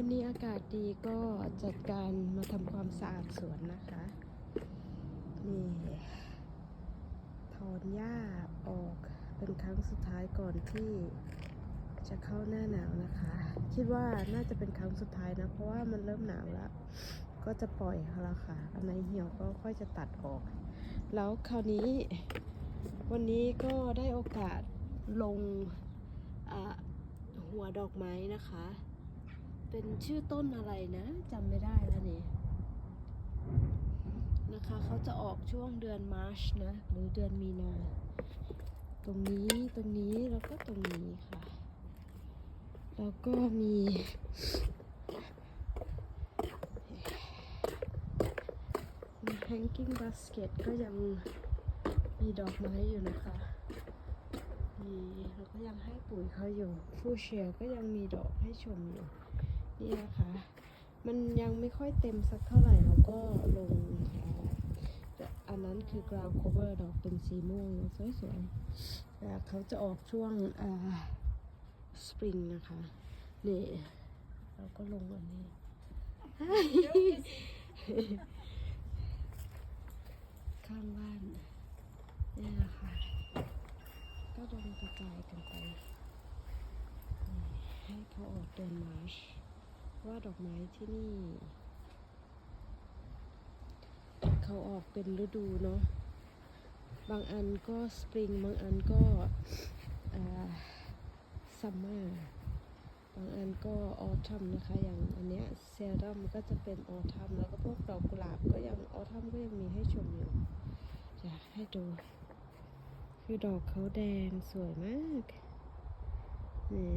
วันนี้อากาศดีก็จัดการมาทำความสะอาดสวนนะคะ นี่ ถอนหญ้าออกเป็นครั้งสุดท้ายก่อนที่จะเข้าหน้าหนาวนะคะ คิดว่าน่าจะเป็นครั้งสุดท้ายนะ เพราะว่ามันเริ่มหนาวแล้ว ก็จะปล่อยเขาแล้วค่ะอันไหนเหี่ยวก็ค่อยจะตัดออก แล้วคราวนี้ วันนี้ก็ได้โอกาสลงหัวดอกไม้นะคะ เป็นชื่อต้นอะไรนะจำไม่ได้แล้วนี่นะคะเขาจะออกช่วงเดือนมาร์ชนะ หรือเดือนมีนา ตรงนี้ตรงนี้แล้วก็ตรงนี้ค่ะ แล้วก็มีมี hanging basket ก็ยังมีดอกไม้อยู่นะคะ มีแล้วก็ยังให้ปุ๋ยเขาอยู่ ผู้เชียร์ก็ยังมีดอกให้ชมอยู่ นี่นะคะ มันยังไม่ค่อยเต็มสักเท่าไหร่แล้วก็ลงอันนั้นคือ ground cover ดอกเป็นสีม่วงสวยๆแต่เขาจะออกช่วงอ่า spring นะคะ นี่ เราก็ลงอันนี้ ข้างบ้านนี่นะคะ ก็ลงกระจายกันไป ให้เขาออกเดือนมาร์ช ว่าดอกไม้ที่นี่ เขาออกเป็นฤดูเนาะบางอันก็สปริงบางอันก็ซัมเมอร์บางอันก็ออทัมนะคะ อย่างอันเนี้ยเซรั่มก็จะเป็นออทัมแล้วก็พวกดอกกุหลาบก็ยังออทัมก็ยังมีให้ชมอยู่จะให้ดู คือดอกเขาแดงสวยมากนี่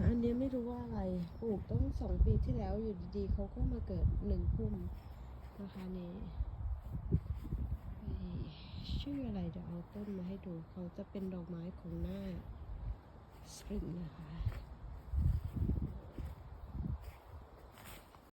อันนี้ไม่รู้ว่าอะไรปลูกต้องสองปีที่แล้วอยู่ดีๆเขาก็มาเกิดหนึ่งพุ่มนะคะนี่ชื่ออะไรเดี๋ยวเอาต้นมาให้ดูเขาจะเป็นดอกไม้ของหน้าสปริงนะคะ